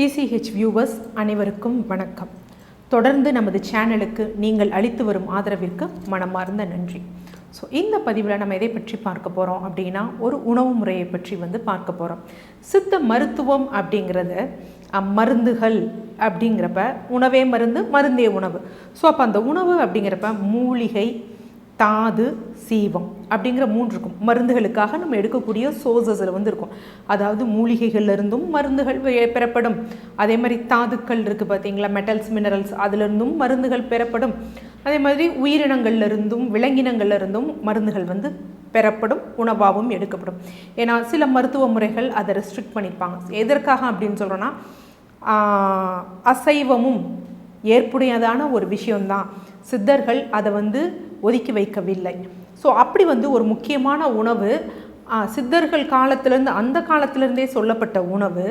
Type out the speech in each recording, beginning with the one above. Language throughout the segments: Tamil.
டிசிஹெச் வியூவர்ஸ் அனைவருக்கும் வணக்கம். தொடர்ந்து நமது சேனலுக்கு நீங்கள் அளித்து வரும் ஆதரவிற்கு மனமார்ந்த நன்றி. ஸோ இந்த பதிவில் நம்ம எதை பற்றி பார்க்க போகிறோம் அப்படின்னா ஒரு உணவு முறையை பற்றி வந்து பார்க்க போகிறோம் சித்த மருத்துவம் அப்படிங்கிறது மருந்துகள் அப்படிங்கிறப்ப உணவே மருந்து மருந்தே உணவு. ஸோ அப்போ அந்த உணவு அப்படிங்கிறப்ப மூலிகை தாது சீவம் அப்படிங்கிற மூன்று இருக்கும் மருந்துகளுக்காக நம்ம எடுக்கக்கூடிய சோர்சஸில் வந்து இருக்கும் அதாவது மூலிகைகள்ல இருந்தும் மருந்துகள் வெ- பெறப்படும். அதே மாதிரி தாதுக்கள் இருக்குது பார்த்தீங்களா மெட்டல்ஸ் மினரல்ஸ் அதிலிருந்தும் மருந்துகள் பெறப்படும். அதே மாதிரி உயிரினங்கள்லேருந்தும் விலங்கினங்கள்லேருந்தும் மருந்துகள் வந்து பெறப்படும் உணவாகவும் எடுக்கப்படும். ஏன்னா சில மருத்துவ முறைகள் அதை ரெஸ்ட்ரிக்ட் பண்ணியிருப்பாங்க எதற்காக அப்படின்னு சொல்கிறோன்னா அசைவமும் ஏற்புடையதான ஒரு விஷயம்தான். சித்தர்கள் அதை வந்து ஒதுக்கி வைக்கவில்லை. ஸோ அப்படி வந்து ஒரு முக்கியமான உணவு சித்தர்கள் காலத்திலேருந்து அந்த காலத்திலேருந்தே சொல்லப்பட்ட உணவு.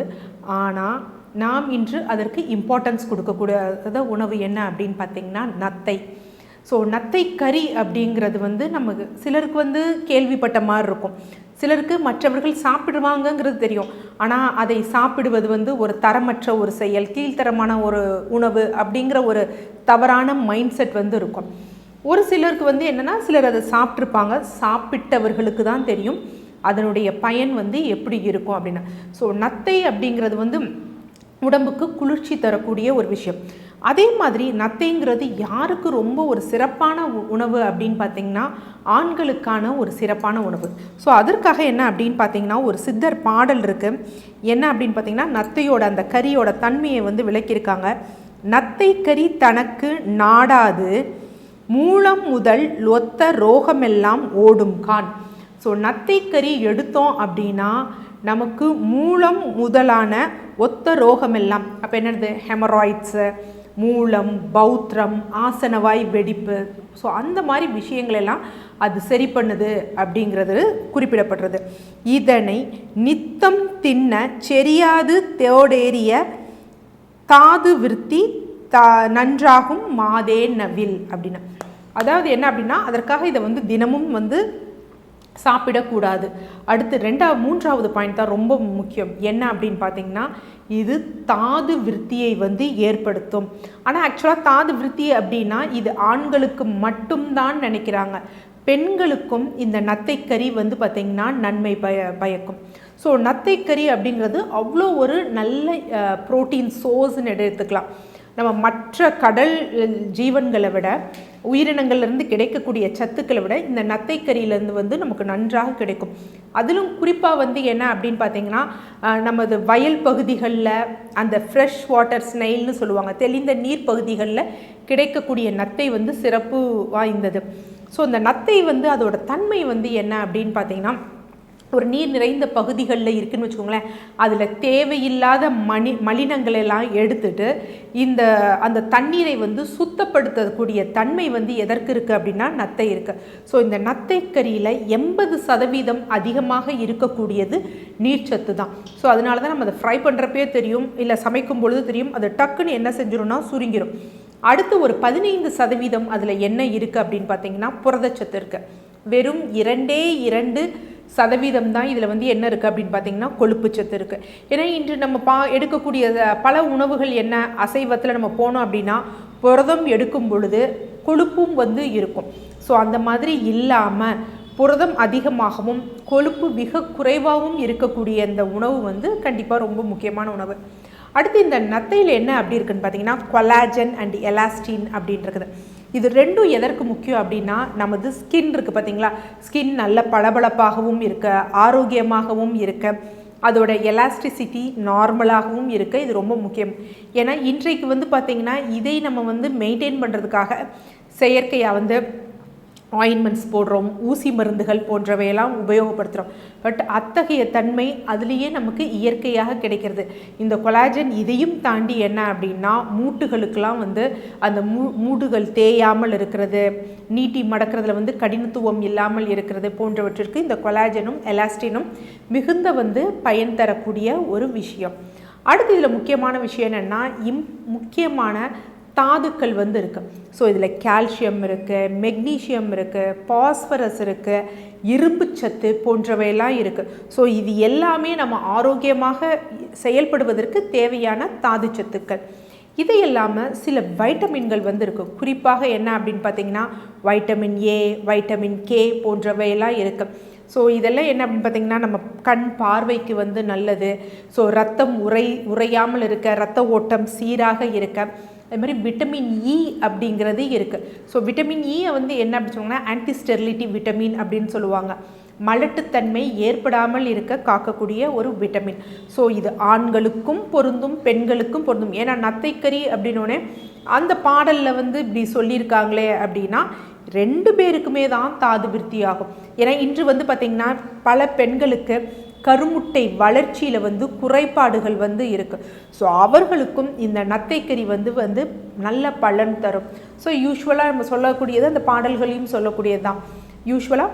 ஆனால் நாம் இன்று அதற்கு இம்பார்ட்டன்ஸ் கொடுக்கக்கூடிய உணவு என்ன அப்படின்னு பார்த்திங்கன்னா நத்தை. ஸோ நத்தை கறி அப்படிங்கிறது வந்து நமக்கு சிலருக்கு வந்து கேள்விப்பட்ட மாதிரி இருக்கும். சிலருக்கு மற்றவர்கள் சாப்பிடுவாங்கங்கிறது தெரியும். ஆனால் அதை சாப்பிடுவது வந்து ஒரு தரமற்ற ஒரு செயல் கீழ்த்தரமான ஒரு உணவு அப்படிங்கிற ஒரு தவறான மைண்ட் செட் வந்து இருக்கும். ஒரு சிலருக்கு வந்து என்னென்னா சிலர் அதை சாப்பிட்ருப்பாங்க சாப்பிட்டவர்களுக்கு தான் தெரியும் அதனுடைய பயன் வந்து எப்படி இருக்கும் அப்படின்னா. ஸோ நத்தை அப்படிங்கிறது வந்து உடம்புக்கு குளிர்ச்சி தரக்கூடிய ஒரு விஷயம். அதே மாதிரி நத்தைங்கிறது யாருக்கு ரொம்ப ஒரு சிறப்பான உ- உணவு அப்படின்னு பார்த்தீங்கன்னா ஆண்களுக்கான ஒரு சிறப்பான உணவு. ஸோ அதற்காக என்ன அப்படின்னு பார்த்தீங்கன்னா ஒரு சித்தர் பாடல் இருக்குது என்ன அப்படின்னு பார்த்தீங்கன்னா நத்தையோட அந்த கறியோட தன்மையை வந்து விளக்கியிருக்காங்க. நத்தை கறி தனக்கு நாடாது மூலம் முதல் ஒத்த ரோகமெல்லாம் ஓடும் கான். ஸோ நத்தைக்கறி எடுத்தோம் அப்படின்னா நமக்கு மூலம் முதலான ஒத்த ரோகமெல்லாம் அப்போ என்னது? ஹெமராய்ட்ஸு மூலம் பௌத்திரம் ஆசனவாய் வெடிப்பு. ஸோ அந்த மாதிரி விஷயங்களெல்லாம் அது சரி பண்ணுது அப்படிங்கிறது குறிப்பிடப்படுறது. இதனை நித்தம் தின்ன செரியாது தேடேறிய தாது விருத்தி தா நன்றாகும் மாதே நவில் அப்படின்னு. அதாவது என்ன அப்படின்னா அதற்காக இதை வந்து தினமும் வந்து சாப்பிடக்கூடாது. அடுத்து ரெண்டாவது மூன்றாவது பாயிண்ட் தான் ரொம்ப முக்கியம். என்ன அப்படின்னு பார்த்தீங்கன்னா இது தாது விருத்தியை வந்து ஏற்படுத்தும். ஆனால் ஆக்சுவலாக தாது விருத்தி அப்படின்னா இது ஆண்களுக்கு மட்டும்தான் நினைக்கிறாங்க. பெண்களுக்கும் இந்த நத்தைக்கறி வந்து பார்த்திங்கன்னா நன்மை பய பயக்கும். ஸோ நத்தைக்கறி அப்படிங்கிறது அவ்வளோ ஒரு நல்ல ப்ரோட்டீன் சோர்ஸ்ன்னு எடுத்துக்கலாம். நம்ம மற்ற கடல் ஜீவன்களை விட உயிரினங்கள்லேருந்து கிடைக்கக்கூடிய சத்துக்களை விட இந்த நத்தைக்கறியிலேருந்து வந்து நமக்கு நன்றாக கிடைக்கும். அதிலும் குறிப்பாக வந்து என்ன அப்படின்னு பார்த்தீங்கன்னா நமது வயல் பகுதிகளில் அந்த ஃப்ரெஷ் வாட்டர் ஸ்னைல்னு சொல்லுவாங்க தெளிந்த நீர் பகுதிகளில் கிடைக்கக்கூடிய நத்தை வந்து சிறப்பு வாய்ந்தது. ஸோ இந்த நத்தை வந்து அதோட தன்மை வந்து என்ன அப்படின்னு பார்த்தீங்கன்னா ஒரு நீர் நிறைந்த பகுதிகளில் இருக்குதுன்னு வச்சுக்கோங்களேன். அதில் தேவையில்லாத மணி மலினங்களை எல்லாம் எடுத்துட்டு இந்த அந்த தண்ணீரை வந்து சுத்தப்படுத்தக்கூடிய தன்மை வந்து எதற்கு இருக்குது அப்படின்னா நத்தை இருக்குது ஸோ இந்த நத்தைக்கரியில் எண்பது சதவீதம் அதிகமாக இருக்கக்கூடியது நீர்ச்சத்து தான். ஸோ அதனால தான் நம்ம அதை ஃப்ரை பண்ணுறப்பே தெரியும் இல்லை சமைக்கும் பொழுது தெரியும் அது டக்குன்னு என்ன செஞ்சிடும்னா சுருங்கிடும் அடுத்து ஒரு பதினைந்து சதவீதம் அதில் என்ன இருக்குது அப்படின்னு பார்த்தீங்கன்னா புரதச்சத்து இருக்குது வெறும் இரண்டே இரண்டு சதவீதம் தான் இதில் வந்து என்ன இருக்குது அப்படின்னு பார்த்தீங்கன்னா கொழுப்பு சத்து இருக்குது ஏன்னா இன்று நம்ம பா எடுக்கக்கூடிய பல உணவுகள் என்ன அசைவத்தில் நம்ம போனோம் அப்படின்னா புரதம் எடுக்கும் பொழுது கொழுப்பும் வந்து இருக்கும். ஸோ அந்த மாதிரி இல்லாமல் புரதம் அதிகமாகவும் கொழுப்பு மிக குறைவாகவும் இருக்கக்கூடிய இந்த உணவு வந்து கண்டிப்பாக ரொம்ப முக்கியமான உணவு. அடுத்து இந்த நத்தையில் என்ன அப்படி இருக்குன்னு பார்த்தீங்கன்னா கொலாஜன் அண்ட் எலாஸ்டின் அப்படின்னு இருக்குது இது ரெண்டும் எதற்கு முக்கியம் அப்படின்னா நமது ஸ்கின் இருக்குது பார்த்தீங்களா? ஸ்கின் நல்ல பளபளப்பாகவும் இருக்க ஆரோக்கியமாகவும் இருக்க அதோட எலாஸ்டிசிட்டி நார்மலாகவும் இருக்க இது ரொம்ப முக்கியம். ஏன்னா இன்றைக்கு வந்து பார்த்திங்கன்னா இதை நம்ம வந்து மெயின்டைன் பண்ணுறதுக்காக செயற்கையாக வந்து ஆயின்மெண்ட்ஸ் போடுறோம் ஊசி மருந்துகள் போன்றவையெல்லாம் உபயோகப்படுத்துகிறோம் பட் அத்தகைய தன்மை அதுலேயே நமக்கு இயற்கையாக கிடைக்கிறது. இந்த கொலாஜன் இதையும் தாண்டி என்ன அப்படின்னா மூட்டுகளுக்கெல்லாம் வந்து அந்த மூ மூடுகள் தேயாமல் இருக்கிறது நீட்டி மடக்கிறதுல வந்து கடினத்துவம் இல்லாமல் இருக்கிறது போன்றவற்றிற்கு இந்த கொலாஜனும் எலாஸ்டினும் மிகுந்த வந்து பயன் தரக்கூடிய ஒரு விஷயம். அடுத்து இதில் முக்கியமான விஷயம் என்னென்னா இம் முக்கியமான தாதுக்கள் வந்து இருக்குது ஸோ இதில் கால்சியம் இருக்குது மெக்னீஷியம் இருக்குது பாஸ்பரஸ் இருக்குது இரும்பு சத்து போன்றவையெல்லாம் இருக்குது ஸோ இது எல்லாமே நம்ம ஆரோக்கியமாக செயல்படுவதற்கு தேவையான தாது சத்துக்கள். இது இல்லாமல் சில வைட்டமின்கள் வந்து இருக்குது குறிப்பாக என்ன அப்படின்னு பார்த்தீங்கன்னா வைட்டமின் ஏ வைட்டமின் கே போன்றவையெல்லாம் இருக்குது ஸோ இதெல்லாம் என்ன அப்படின்னு பார்த்தீங்கன்னா நம்ம கண் பார்வைக்கு வந்து நல்லது. ஸோ ரத்தம் உரை உறையாமல் இருக்க ரத்த ஓட்டம் சீராக இருக்க அது மாதிரி விட்டமின் இ e அப்படிங்கிறது இருக்குது ஸோ விட்டமின் இயை e வந்து என்ன அப்படின்னு சொன்னாங்கன்னா ஆன்டி ஸ்டெர்லிட்டி விட்டமின் அப்படின்னு சொல்லுவாங்க. மலட்டுத்தன்மை ஏற்படாமல் இருக்க காக்கக்கூடிய ஒரு விட்டமின் ஸோ இது ஆண்களுக்கும் பொருந்தும் பெண்களுக்கும் பொருந்தும். ஏன்னா நத்தைக்கறி அப்படின்னோடனே அந்த பாடலில் வந்து இப்படி சொல்லியிருக்காங்களே அப்படின்னா ரெண்டு பேருக்குமே தான் தாது விருத்தி ஆகும் ஏன்னா இன்று வந்து பார்த்திங்கன்னா பல பெண்களுக்கு கருமுட்டை வளர்ச்சியில் வந்து குறைபாடுகள் வந்து இருக்குது ஸோ அவர்களுக்கும் இந்த நத்தைக்கறி வந்து வந்து நல்ல பலன் தரும். ஸோ யூஸ்வலாக நம்ம சொல்லக்கூடியது அந்த பாடல்களையும் சொல்லக்கூடியது தான் யூஸ்வலாக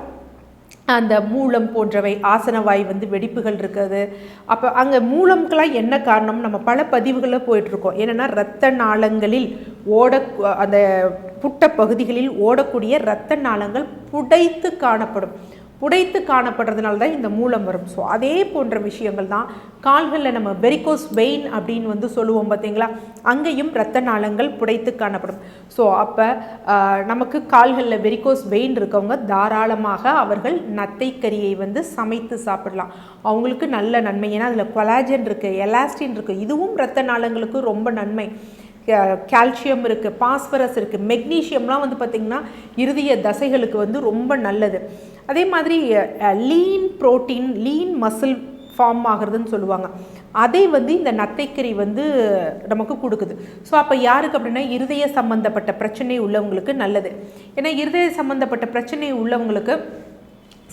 அந்த மூலம் போன்றவை ஆசனவாய் வந்து வெடிப்புகள் இருக்குது. அப்போ அங்கே மூலம்க்கெல்லாம் என்ன காரணம் நம்ம பல பதிவுகளில் போயிட்டுருக்கோம். என்னென்னா இரத்த நாளங்களில் ஓட அந்த புட்ட பகுதிகளில் ஓடக்கூடிய இரத்த நாளங்கள் புடைத்து காணப்படும். புடைத்து காணப்படுறதுனால தான் இந்த மூலம் வரும். ஸோ அதே போன்ற விஷயங்கள் தான் கால்களில் நம்ம வெரிகோஸ் வெயின் அப்படின்னு வந்து சொல்லுவோம் பார்த்தீங்களா? அங்கேயும் இரத்த நாளங்கள் புடைத்து காணப்படும். ஸோ அப்போ நமக்கு கால்களில் வெரிகோஸ் வெயின் இருக்கவங்க தாராளமாக அவர்கள் நத்தைக்கறியை வந்து சமைத்து சாப்பிடலாம். அவங்களுக்கு நல்ல நன்மை. ஏன்னா அதில் கொலாஜன் இருக்குது எலாஸ்டின் இருக்குது இதுவும் இரத்த நாளங்களுக்கு ரொம்ப நன்மை. கால்சியம் இருக்குது பாஸ்பரஸ் இருக்குது மெக்னீஷியம்லாம் வந்து பார்த்திங்கன்னா இருதய தசைகளுக்கு வந்து ரொம்ப நல்லது. அதே மாதிரி lean protein lean muscle form ஆகிறதுன்னு சொல்லுவாங்க. அதை வந்து இந்த நத்தைக்கறி வந்து நமக்கு கொடுக்குது. ஸோ அப்போ யாருக்கு அப்படின்னா இருதய சம்மந்தப்பட்ட பிரச்சனை உள்ளவங்களுக்கு நல்லது. ஏன்னா இருதய சம்மந்தப்பட்ட பிரச்சனை உள்ளவங்களுக்கு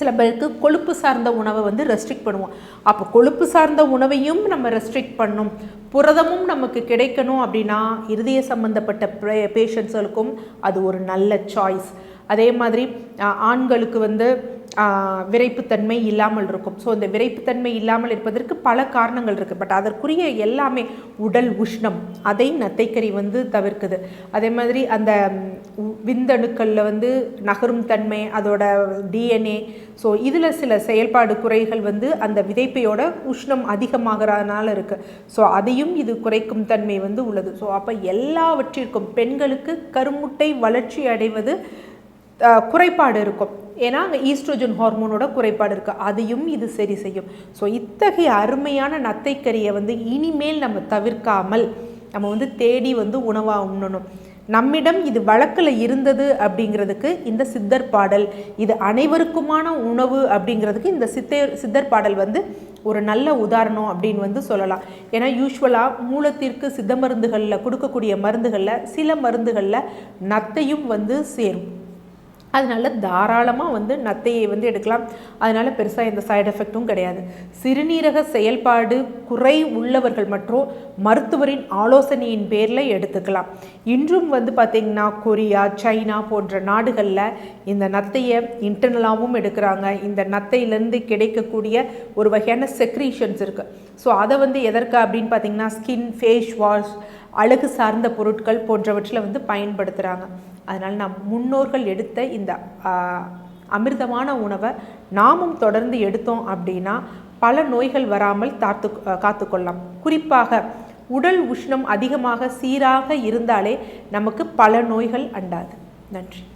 சில பேருக்கு கொழுப்பு சார்ந்த உணவை வந்து ரெஸ்ட்ரிக்ட் பண்ணுவோம். அப்போ கொழுப்பு சார்ந்த உணவையும் நம்ம ரெஸ்ட்ரிக்ட் பண்ணும். புரதமும் நமக்கு கிடைக்கணும் அப்படின்னா இருதய சம்மந்தப்பட்ட பேஷண்ட்ஸுகளுக்கும் அது ஒரு நல்ல சாய்ஸ் அதே மாதிரி ஆண்களுக்கு வந்து விரைப்புத்தன்மை இல்லாமல் இருக்கும். ஸோ இந்த விரைப்புத்தன்மை இல்லாமல் இருப்பதற்கு பல காரணங்கள் இருக்குது பட் அதற்குரிய எல்லாமே உடல் உஷ்ணம் அதை நத்தைக்கறி வந்து தவிர்க்குது. அதே மாதிரி அந்த விந்தணுக்களில் வந்து நகரும் தன்மை அதோட டிஎன்ஏ ஸோ இதில் சில செயல்பாடு குறைகள் வந்து அந்த விதைப்பையோட உஷ்ணம் அதிகமாகிறதுனால இருக்குது ஸோ அதையும் இது குறைக்கும் தன்மை வந்து உள்ளது. ஸோ அப்போ எல்லாவற்றிற்கும் பெண்களுக்கு கருமுட்டை வளர்ச்சி அடைவது குறைபாடு இருக்கும். ஏன்னா அங்கே ஈஸ்ட்ரோஜன் ஹார்மோனோட குறைபாடு இருக்குது அதையும் இது சரி செய்யும். ஸோ இத்தகைய அருமையான நத்தைக்கறியை வந்து இனிமேல் நம்ம தவிர்க்காமல் நம்ம வந்து தேடி வந்து உணவாக உண்ணணும். நம்மிடம் இது வழக்கில் இருந்தது அப்படிங்கிறதுக்கு இந்த சித்தர் பாடல் இது அனைவருக்குமான உணவு அப்படிங்கிறதுக்கு இந்த சித்தர் சித்தர் பாடல் வந்து ஒரு நல்ல உதாரணம் அப்படின்னு வந்து சொல்லலாம். ஏன்னா யூஸ்வலாக மூலத்திற்கு சித்த மருந்துகளில் கொடுக்கக்கூடிய மருந்துகளில் சில மருந்துகளில் நத்தையும் வந்து சேரும். அதனால் தாராளமாக வந்து நத்தையை வந்து எடுக்கலாம். அதனால் பெருசாக எந்த சைடு எஃபெக்ட்டும் கிடையாது. சிறுநீரக செயல்பாடு குறை உள்ளவர்கள் மற்றும் மருத்துவரின் ஆலோசனையின் பேரில் எடுத்துக்கலாம். இன்றும் வந்து பார்த்திங்கன்னா கொரியா சைனா போன்ற நாடுகளில் இந்த நத்தையை இன்டர்னலாகவும் எடுக்கிறாங்க. இந்த நத்தையிலேருந்து கிடைக்கக்கூடிய ஒரு வகையான செக்ரீஷன்ஸ் இருக்குது ஸோ அதை வந்து எதற்கு அப்படின்னு பார்த்திங்கன்னா ஸ்கின் ஃபேஸ் வாஷ் அழகு சார்ந்த பொருட்கள் போன்றவற்றில் வந்து பயன்படுத்துகிறாங்க அதனால் நம் முன்னோர்கள் எடுத்த இந்த அமிர்தமான உணவை நாமும் தொடர்ந்து எடுத்தோம் அப்படின்னா பல நோய்கள் வராமல் தாத்து காத்துக்கொள்ளலாம். குறிப்பாக உடல் உஷ்ணம் அதிகமாக சீராக இருந்தாலே நமக்கு பல நோய்கள் அண்டாது. நன்றி.